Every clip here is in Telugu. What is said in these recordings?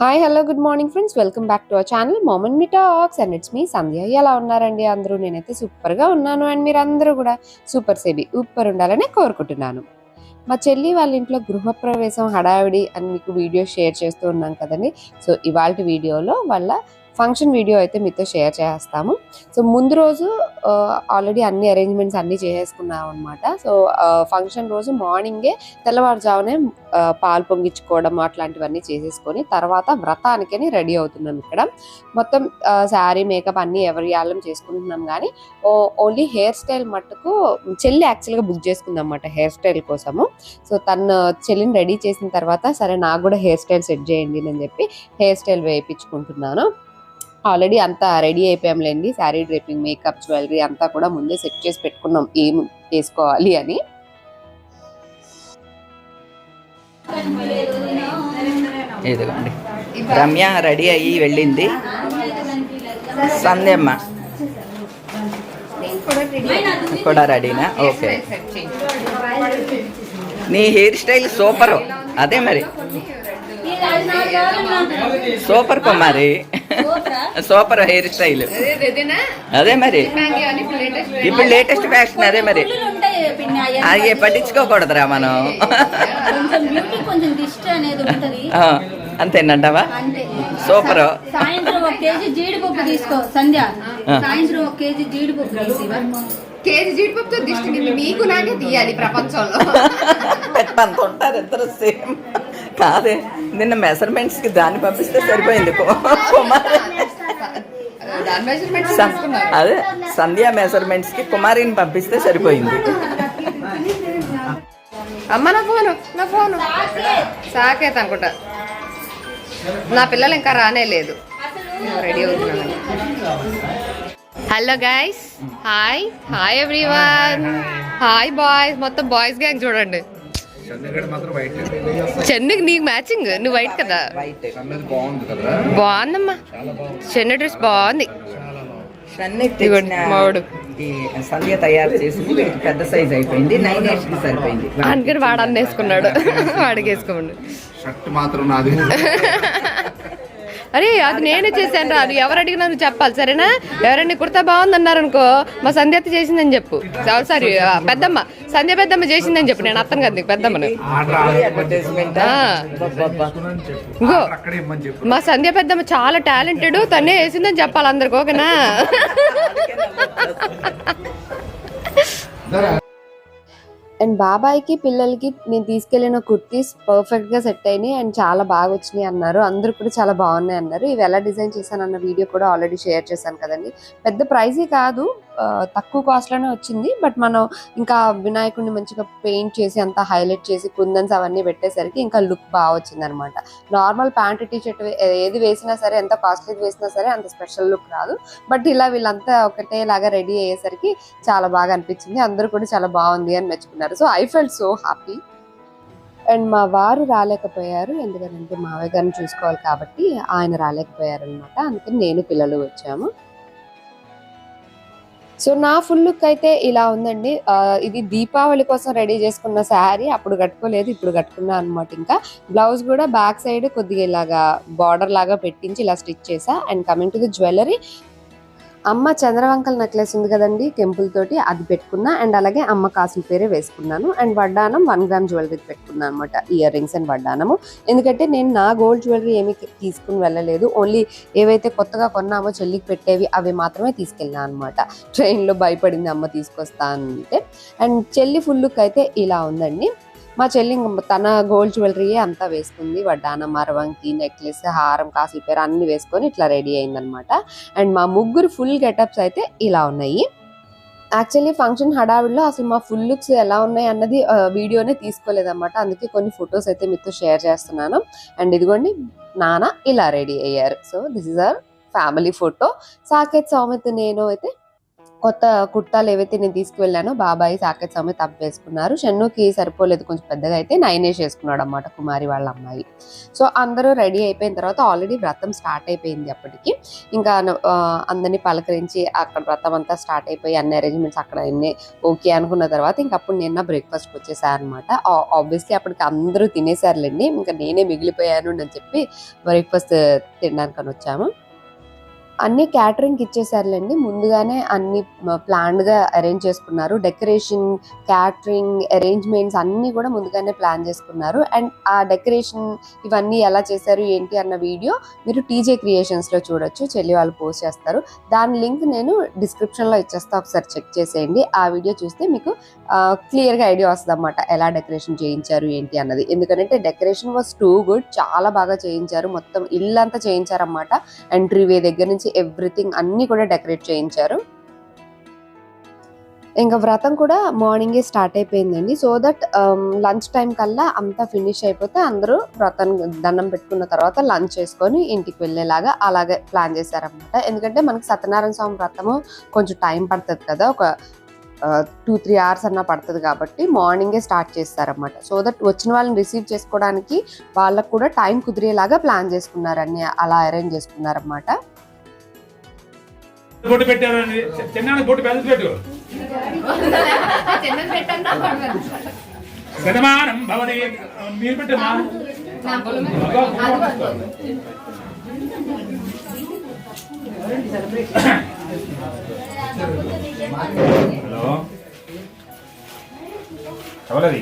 Hi hello good morning friends welcome back to our channel mom and me talks and it's me Sandhya ఎలా ఉన్నారండి అందరూ? నేనైతే సూపర్గా ఉన్నాను అండ్ మీరు అందరూ కూడా సూపర్ సేబి సూపర్ ఉండాలని కోరుకుంటున్నాను. మా చెల్లి వాళ్ళ ఇంట్లో గృహప్రవేశం హడావిడి అని మీకు వీడియో షేర్ చేస్తూ ఉన్నాం కదండి. సో ఇవాళ వీడియోలో వాళ్ళ ఫంక్షన్ వీడియో అయితే మీతో షేర్ చేస్తాము. సో ముందు రోజు ఆల్రెడీ అన్ని అరేంజ్మెంట్స్ అన్ని చేసేసుకున్నాం అనమాట సో ఫంక్షన్ రోజు మార్నింగే తెల్లవారుజామునే పాలు పొంగించుకోవడం అట్లాంటివన్నీ చేసేసుకొని తర్వాత వ్రతానికని రెడీ అవుతున్నాం ఇక్కడ. మొత్తం శారీ మేకప్ అన్ని ఎవరి యాళ్ళం చేసుకుంటున్నాం కానీ ఓన్లీ హెయిర్ స్టైల్ మట్టుకు చెల్లి యాక్చువల్గా బుక్ చేసుకుందాం హెయిర్ స్టైల్ కోసము. సో తను చెల్లిని రెడీ చేసిన తర్వాత సరే నాకు కూడా హెయిర్ స్టైల్ సెట్ చేయండి అని చెప్పి హెయిర్ స్టైల్ వేయించుకుంటున్నాను. ఆల్రెడీ అంతా రెడీ అయిపోయాంలేండి. శారీ డ్రేపింగ్ మేకప్ జ్యువెలరీ అంతా కూడా ముందే సెట్ చేసి పెట్టుకున్నాం. ఏం వేసుకోవాలి అని. ఇదిగోండి. రమ్య రెడీ అయ్యి వెళ్ళింది. సందేమ్మ కూడా రెడీనా? ఓకే. నీ హెయిర్ స్టైల్ సూపరు. అదే మరి. సూపర్ మరి సూపర్ హెయిర్ స్టైల్. అదే మరి. ఇప్పుడు లేటెస్ట్ ఫ్యాషన్ అదే మరి. అది పట్టించుకోకూడదురా మనం. కొంచెం బ్యూటీ కొంచెం దిష్టి అనేది ఉంటది. ఆ, అంతేనంటావా? అంతే. సూపర్. సాయంత్రం ఒక కేజీ జీడిపప్పు తీసుకో సంధ్య. సాయంత్రం ఒక కేజీ జీడిపప్పు తీసి కేజీ జీడిపప్పుతో దిష్టి మీకు నాకే తీయాలి ప్రపంచంలో. పెట్టంత ఉంటారు ఇద్దరు సేమ్. కాదే. నిన్న మెజర్మెంట్స్కి దాన్ని పంపిస్తే సరిపోయింది. కుమారి అదే సంధ్య మెజర్మెంట్స్కి కుమారిని పంపిస్తే సరిపోయింది. అమ్మ నా ఫోను నా ఫోను. సాకేత్ అనుకుంటా. నా పిల్లలు ఇంకా రానే లేదు. రెడీ అవుతున్నాను. Hello guys hi hi everyone hi boys మొత్తం బాయ్స్ గ్యాంగ్ చూడండి. చెన్నుకి నీకు మ్యాచింగ్ నువ్వు వైట్ కదా? వైట్ అన్నది బాగుంది కదా? బాగుందమ్మా. చెన్న డ్రెస్ బాగుంది. సన్నీ ఇదిగోండి, తెచ్చిన మావాడు. ఈ సంధ్య తయారు చేసింది. వీటికి పెద్ద సైజ్ అయిపోయింది. నైన్ ఎయిట్స్కి సరిపోయింది. అందుకని వాడు అన్న వేసుకున్నాడు. వాడికి వేసుకోండి షర్ట్ మాత్రం నాది. అరే అది నేనే చేశాను రా ఎవరు అడిగినా నువ్వు చెప్పాలి సరేనా? ఎవరైనా కుర్తా బాగుంది అన్నారు అనుకో మా సంధ్యత చేసిందని చెప్పు. సారీ పెద్దమ్మ సంధ్య పెద్దమ్మ చేసిందని చెప్పు నేను అత్తను కదా నీకు పెద్దమ్మని. ఇంకో అక్కడే ఇమ్మని చెప్పు మా సంధ్య పెద్దమ్మ చాలా టాలెంటెడ్ తనే వేసిందని చెప్పాలి అందరికి ఓకేనా? అండ్ బాబాయ్కి పిల్లలకి నేను తీసుకెళ్ళిన కుర్తీస్ పర్ఫెక్ట్గా సెట్ అయినాయి అండ్ చాలా బాగా వచ్చినాయి అన్నారు. అందరూ కూడా చాలా బాగున్నాయి అన్నారు. ఇవి ఎలా డిజైన్ చేశాను అన్న వీడియో కూడా ఆల్రెడీ షేర్ చేశాను కదండి. పెద్ద ప్రైజే కాదు. తక్కువ కాస్ట్లోనే వచ్చింది. బట్ మనం ఇంకా వినాయకుడిని మంచిగా పెయింట్ చేసి అంతా హైలైట్ చేసి కుందన్స్ అవన్నీ పెట్టేసరికి ఇంకా లుక్ బాగా వచ్చింది అనమాట నార్మల్ ప్యాంట్ టీ షర్ట్ ఏది వేసినా సరే ఎంత కాస్ట్లీ వేసినా సరే అంత స్పెషల్ లుక్ రాదు. బట్ ఇలా వీళ్ళంతా ఒకటే లాగా రెడీ అయ్యేసరికి చాలా బాగా అనిపించింది. అందరూ కూడా చాలా బాగుంది అని మెచ్చుకున్నారు. So I felt so happy and మా వారు రాలేకపోయారు. ఎందుకంటే మావయ్య గారిని చూసుకోవాలి కాబట్టి ఆయన రాలేకపోయారు అనమాట అందుకని నేను పిల్లలు వచ్చాము. సో నా ఫుల్ లుక్ అయితే ఇలా ఉందండి. ఇది దీపావళి కోసం రెడీ చేసుకున్న శారీ అప్పుడు కట్టుకోలేదు ఇప్పుడు కట్టుకున్నా అనమాట ఇంకా. బ్లౌజ్ కూడా బ్యాక్ సైడ్ కొద్దిగా ఇలాగా బార్డర్ లాగా పెట్టించి ఇలా స్టిచ్ చేసా. And coming to the jewellery అమ్మ చంద్రవంకల నెక్లెస్ ఉంది కదండి కెంపుల్ తోటి అది పెట్టుకున్నా అండ్ అలాగే అమ్మ కాసుల పేరే వేసుకున్నాను. అండ్ వడ్డానం వన్ గ్రామ్ జ్యువెలరీ పెట్టుకున్నాను అనమాట ఇయర్ రింగ్స్ అండ్ వడ్డానము ఎందుకంటే నేను నా గోల్డ్ జ్యువెలరీ ఏమీ తీసుకుని వెళ్ళలేదు. ఓన్లీ ఏవైతే కొత్తగా కొన్నామో చెల్లికి పెట్టేవి అవి మాత్రమే తీసుకెళ్ళినా అనమాట ట్రైన్లో భయపడింది అమ్మ తీసుకొస్తా అంటే. అండ్ చెల్లి ఫుల్ లుక్ అయితే ఇలా ఉందండి. మా చెల్లి తన గోల్డ్ జ్యువెలరీయే అంతా వేసుకుంది. వడ్డానం మరవంకి నెక్లెస్ హారం కాసుల పేరు అన్ని వేసుకొని ఇట్లా రెడీ అయిందనమాట అండ్ మా ముగ్గురు ఫుల్ గెటప్స్ అయితే ఇలా ఉన్నాయి. యాక్చువల్లీ ఫంక్షన్ హడావిడిలో అసలు మా ఫుల్ లుక్స్ ఎలా ఉన్నాయి అన్నది వీడియోనే తీసుకోలేదన్నమాట. అందుకే కొన్ని ఫొటోస్ అయితే మీతో షేర్ చేస్తున్నాను. అండ్ ఇదిగోండి నాన్న ఇలా రెడీ అయ్యారు. So this is our family photo. Saketh Soumith నేను అయితే కొత్త కుర్తాలు ఏవైతే నేను తీసుకువెళ్ళానో బాబాయ్ సాకెట్ సమేత అప్ వేసుకున్నారు షన్నుకి సరిపోలేదు కొంచెం పెద్దగా అయితే నైనేష్ వేసుకున్నాడు అనమాట కుమారి వాళ్ళ అమ్మాయి. సో అందరూ రెడీ అయిపోయిన తర్వాత ఆల్రెడీ వ్రతం స్టార్ట్ అయిపోయింది అప్పటికి. ఇంకా అందరినీ పలకరించి అక్కడ వ్రతం అంతా స్టార్ట్ అయిపోయి అన్ని అరేంజ్మెంట్స్ అక్కడ అన్ని ఓకే అనుకున్న తర్వాత ఇంకా అప్పుడు నిన్న బ్రేక్ఫాస్ట్కి వచ్చేసారు అనమాట ఆబ్వియస్లీ అప్పటికి అందరూ తినేసారులేండి ఇంకా నేనే మిగిలిపోయాను అని చెప్పి బ్రేక్ఫాస్ట్ తినడానికి అని వచ్చాము. అన్ని క్యాటరింగ్ ఇచ్చేసారులేండి. ముందుగానే అన్ని ప్లాన్డ్గా అరేంజ్ చేసుకున్నారు. డెకరేషన్ క్యాటరింగ్ అరేంజ్మెంట్స్ అన్ని కూడా ముందుగానే ప్లాన్ చేసుకున్నారు. అండ్ ఆ డెకరేషన్ ఇవన్నీ ఎలా చేశారు ఏంటి అన్న వీడియో మీరు టీజే క్రియేషన్స్లో చూడొచ్చు. చెల్లి వాళ్ళు పోస్ట్ చేస్తారు. దాని లింక్ నేను డిస్క్రిప్షన్లో ఇచ్చేస్తా. ఒకసారి చెక్ చేసేయండి. ఆ వీడియో చూస్తే మీకు క్లియర్గా ఐడియా వస్తుంది అనమాట ఎలా డెకరేషన్ చేయించారు ఏంటి అన్నది. ఎందుకంటే డెకరేషన్ వాజ్ టూ గుడ్. చాలా బాగా చేయించారు. మొత్తం ఇల్లంతా చేయించారన్నమాట. అండ్ వే దగ్గర నుంచి ఎవ్రీథింగ్ అన్ని కూడా డెకరేట్ చేయించారు. ఇంకా వ్రతం కూడా మార్నింగే స్టార్ట్ అయిపోయిందండి. సో దట్ లంచ్ టైం కల్లా అంతా ఫినిష్ అయిపోతే అందరూ వ్రతం దండం పెట్టుకున్న తర్వాత లంచ్ చేసుకొని ఇంటికి వెళ్ళేలాగా అలాగే ప్లాన్ చేశారనమాట ఎందుకంటే మనకి సత్యనారాయణ స్వామి వ్రతము కొంచెం టైం పడుతుంది కదా ఒక టూ త్రీ అవర్స్ అన్న పడుతుంది కాబట్టి మార్నింగే స్టార్ట్ చేస్తారనమాట సో దట్ వచ్చిన వాళ్ళని రిసీవ్ చేసుకోవడానికి వాళ్ళకు కూడా టైం కుదిరేలాగా ప్లాన్ చేసుకున్నారు అన్ని అలా అరేంజ్ చేసుకున్నారనమాట బొట్టు పెట్టారని చిన్న బొట్టు పెద్ద పెట్టు శతమానం భవతి మీరు పెట్టమ్మా హలో ఎవరది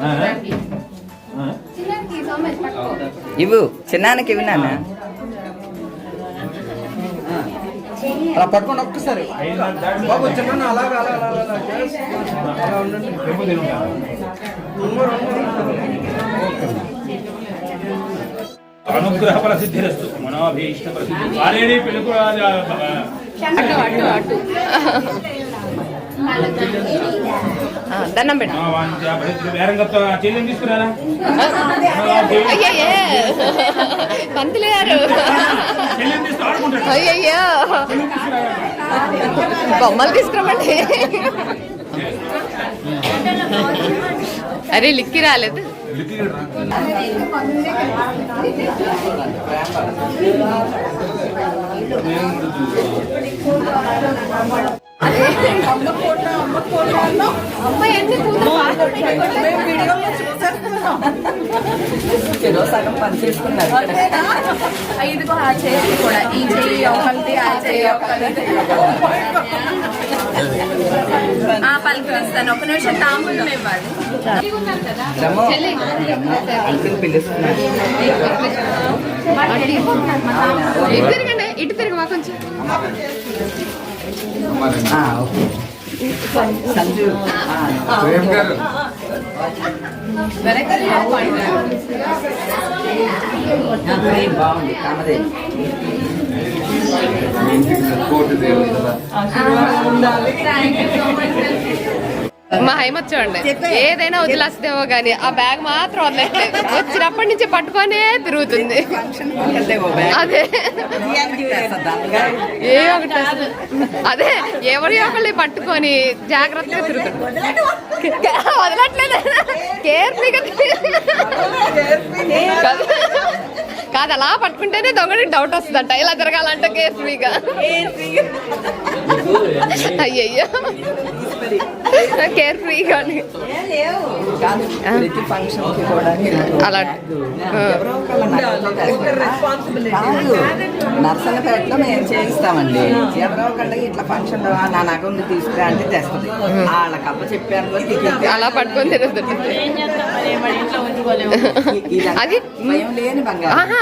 ఆ? ఇవ్వు. చిన్నానికి ఇవి నాన్న. అలా పట్టుకోండి ఒక్కసారి. బాబు చిన్న అలాగా అలా అలా ఉండండి. అనుగ్రహ ప్రసిద్ధిరస్తు మనోభీష్ట ప్రసిద్ధి పిలుపు దండం పెట్టు అయ్యయ్యే. పంతులు గారు. అయ్యయ్యో. బొమ్మలు తీసుకురమ్మండి అరే లిక్కి రాలేదు. చెరో సగం పని చేసుకున్నారు ఇదిగో ఆ చెయ్యి కూడా ఈ చెయ్యి ఒకరిది ఆ చెయ్యి ఒకరిది ఆ పలుకరిస్తాను ఒక నిమిషం తాంబూలం ఇవ్వాలి. రమో అంకుల్ పిలుస్తున్నారు ఇటు తిరగవా కొంచెం. ఆ, ఓకే. సంజు. ఆ, ప్రేమ్ గారు. ఆ, బాగుంది. కామదే. సపోర్ట్ దేవుడు మా హైమత్ చూడండి ఏదైనా వదిలేస్తేమో గానీ ఆ బ్యాగ్ మాత్రం వదలట్లేదు వచ్చినప్పటి నుంచి పట్టుకొనే తిరుగుతుంది. అదే. ఏ ఒకటి. అదే ఎవరి ఒకరిని పట్టుకొని జాగ్రత్తగా తిరుగుతుంది వదలట్లేదు. కేర్ఫ్రీగా కాదు. కాదు అలా పట్టుకుంటేనే దొంగడికి డౌట్ వస్తుందంట. ఇలా తిరగాలంటే కేర్ఫ్రీగా అయ్యయ్యో. కేర్ ఫ్రీగా ప్రతి ఫంక్షన్కి కూడా అలా. మేము చేయిస్తామండి. ఎవరో ఒకళ్ళకి ఇట్లా ఫంక్షన్ నా నగ ఉంది తీసుకురా అంటే తెస్తుంది. వాళ్ళకి అప్ప చెప్పారు అలా పట్టుకొని తిరుగుతుంది. అది భయం లేని బంగారం.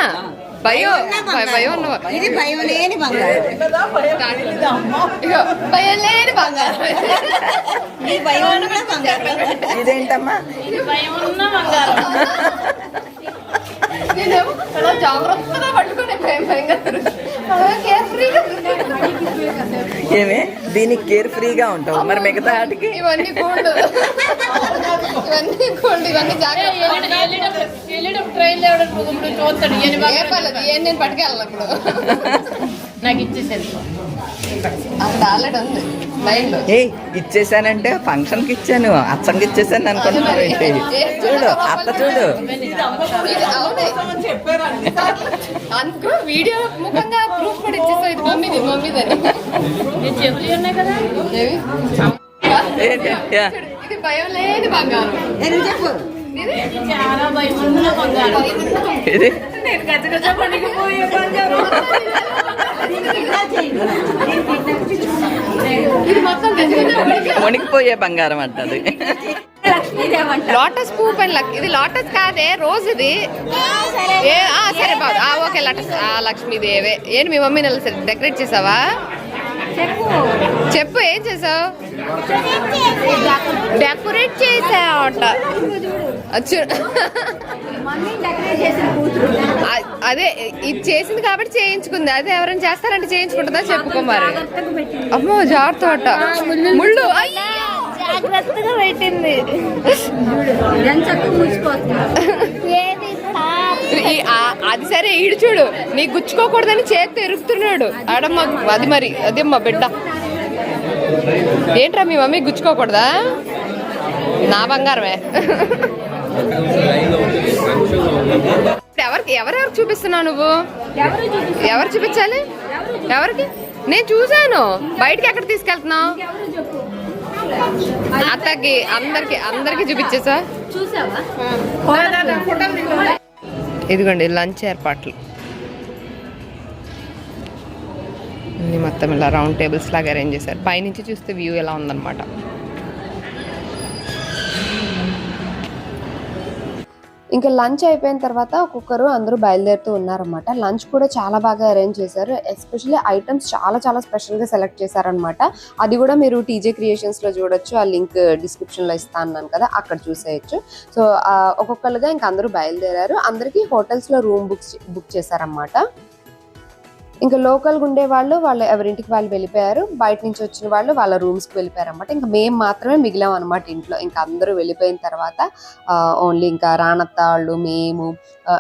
భయం. భయ- భయం ఉన్న ఇది భయం లేని బంగారం. భయం లేని బంగారం. ఈ భయం ఉన్న బంగారం. ఇదేంటమ్మా? నేనేమో చాలా జాగ్రత్తగా పట్టుకొని భయం భయంగా ఏమే దీనికి కేర్ ఫ్రీగా ఉంటావు మరి మిగతా వాటికి ఇవన్నీ గోల్డ్ ఇవన్నీ గోల్డ్ ఇవన్నీ జాగ్రత్త వెళ్ళేటప్పుడు ట్రైన్ లేవడం చూస్తాడు ఏ పర్లేదు, ఏం నేను పట్టుకెళ్ళను ఇప్పుడు నాకు ఇచ్చేసేది అక్కడ ఆల్రెడీ ఉంది. లైన్లో. ఏ ఇచ్చేసానంటే ఫంక్షన్కి ఇచ్చాను. అచ్చంకి ఇచ్చేసాను అనుకుంటున్నావు ఏంటి? చూడు అత్త చూడు. అందుకు వీడియో ముఖంగా ప్రూఫ్ కూడా ఇచ్చేసావు. ఇది మమ్మీది మమ్మీదని నేను చెప్పులు ఉన్నాయి కదా? ఏవి? ఏంటి? యా. ఇది భయం లేని బంగారం. చాలా భయం ఉన్న బంగారం. ఇది? నేను గజ గజ పడిపోయే వణికిపోయే బంగారం అంటది లోటస్ పూ పని లక్ ఇది లోటస్ కాదే రోజ్ ఇది. ఏ ఆ, సరే బాబు. ఆ, ఓకే లోటస్ ఆ లక్ష్మీదేవే. ఏంటి మీ మమ్మీ నెల డెకరేట్ చేసావా? చెప్పు చెప్పు ఏం చేసావు? డెకరేట్ చేసావట. అదే ఇది చేసింది కాబట్టి చేయించుకుంది. అదే ఎవరైనా చేస్తారంటే చేయించుకుంటుందా చెప్పుకోమారు అమ్మో జాగ్రత్త అట్ట ముళ్ళు! జాగ్రత్తగా పెట్టింది. అది సరే ఈడు చూడు. నీ గుచ్చుకోకూడదని చేత్తో ఎరుగుతున్నాడు ఆడమ్మ అది మరి అదే మా బిడ్డ. ఏంట్రా మీ మమ్మీ గుచ్చుకోకూడదా? నా బంగారమే. ఎవరికి ఎవరెవరికి చూపిస్తున్నావు నువ్వు? ఎవరు చూపి ఎవరు చూపించాలి? ఎవరికి? నేను చూసాను బయటికి ఎక్కడ తీసుకెళ్తున్నావు? అత్తకి అందరికి అందరికి చూపించేసా? ఇదిగోండి లంచ్ ఏర్పాట్లు. మొత్తం ఇలా రౌండ్ టేబుల్స్ లాగా అరేంజ్ చేశారు. పైనుంచి చూస్తే వ్యూ ఎలా ఉందన్నమాట. ఇంకా లంచ్ అయిపోయిన తర్వాత ఒక్కొక్కరు అందరూ బయలుదేరుతూ ఉన్నారనమాట లంచ్ కూడా చాలా బాగా అరేంజ్ చేశారు. ఎస్పెషల్లీ ఐటమ్స్ చాలా చాలా స్పెషల్గా సెలెక్ట్ చేశారనమాట అది కూడా మీరు టీజే క్రియేషన్స్లో చూడొచ్చు. ఆ లింక్ డిస్క్రిప్షన్లో ఇస్తా అన్నాను కదా అక్కడ చూసేయచ్చు. సో ఒక్కొక్కరుగా ఇంకా అందరూ బయలుదేరారు. అందరికీ హోటల్స్లో రూమ్ బుక్స్ బుక్ చేశారనమాట ఇంకా లోకల్గా ఉండే వాళ్ళు వాళ్ళు ఎవరింటికి వాళ్ళు వెళ్ళిపోయారు. బయట నుంచి వచ్చిన వాళ్ళు వాళ్ళ రూమ్స్కి వెళ్ళిపోయారు అనమాట ఇంకా మేము మాత్రమే మిగిలాం అనమాట ఇంట్లో. ఇంకా అందరూ వెళ్ళిపోయిన తర్వాత ఓన్లీ ఇంకా రానత్త వాళ్ళు మేము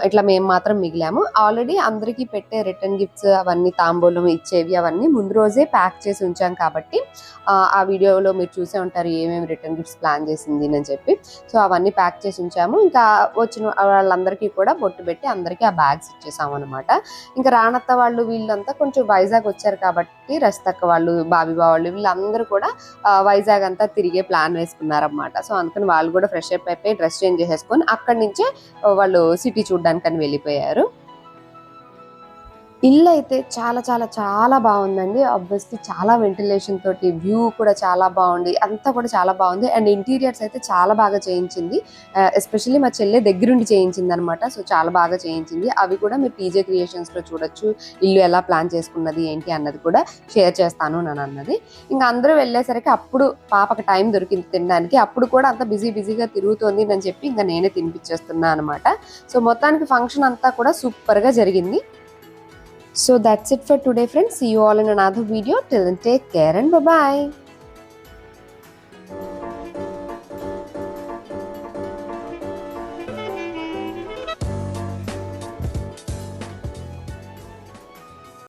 ఇట్లా మేము మాత్రం మిగిలాము. ఆల్రెడీ అందరికీ పెట్టే రిటర్న్ గిఫ్ట్స్ అవన్నీ తాంబూలం ఇచ్చేవి అవన్నీ ముందు రోజే ప్యాక్ చేసి ఉంచాం కాబట్టి ఆ, వీడియోలో మీరు చూసే ఉంటారు ఏమేమి రిటర్న్ గిఫ్ట్స్ ప్లాన్ చేసింది అని చెప్పి. సో అవన్నీ ప్యాక్ చేసి ఉంచాము. ఇంకా వచ్చిన వాళ్ళందరికీ కూడా బొట్టు పెట్టి అందరికీ ఆ బ్యాగ్స్ ఇచ్చేసాము అనమాట ఇంకా రానత్త వాళ్ళు వీళ్ళు వీళ్ళంతా కొంచెం వైజాగ్ వచ్చారు కాబట్టి రస్తక్క వాళ్ళు బాబీబా వాళ్ళు వీళ్ళందరూ కూడా వైజాగ్ అంతా తిరిగే ప్లాన్ వేసుకున్నారనమాట సో అందుకని వాళ్ళు కూడా ఫ్రెష్ అప్ అయిపోయి డ్రెస్ చేంజ్ చేసేసుకొని అక్కడి నుంచే వాళ్ళు సిటీ చూడడానికి అని వెళ్ళిపోయారు. ఇల్లు అయితే చాలా చాలా చాలా బాగుందండి. ఆబ్వియస్లీ చాలా వెంటిలేషన్ తోటి వ్యూ కూడా చాలా బాగుంది. అంతా కూడా చాలా బాగుంది. అండ్ ఇంటీరియర్స్ అయితే చాలా బాగా చేయించింది. Uh, ఎస్పెషల్లీ మా చెల్లె దగ్గరుండి చేయించింది అనమాట సో చాలా బాగా చేయించింది. అవి కూడా మీరు టీజే క్రియేషన్స్లో చూడొచ్చు. ఇల్లు ఎలా ప్లాన్ చేసుకున్నది ఏంటి అన్నది కూడా షేర్ చేస్తాను అని అన్నది. ఇంకా అందరూ వెళ్ళేసరికి అప్పుడు పాపకు టైం దొరికింది తినడానికి. అప్పుడు కూడా అంత బిజీ బిజీగా తిరుగుతోంది అని చెప్పి ఇంకా నేనే తినిపించేస్తున్నా అనమాట. సో మొత్తానికి ఫంక్షన్ అంతా కూడా సూపర్గా జరిగింది. So that's it for today, friends. See you all in another video. Till then, take care and bye bye.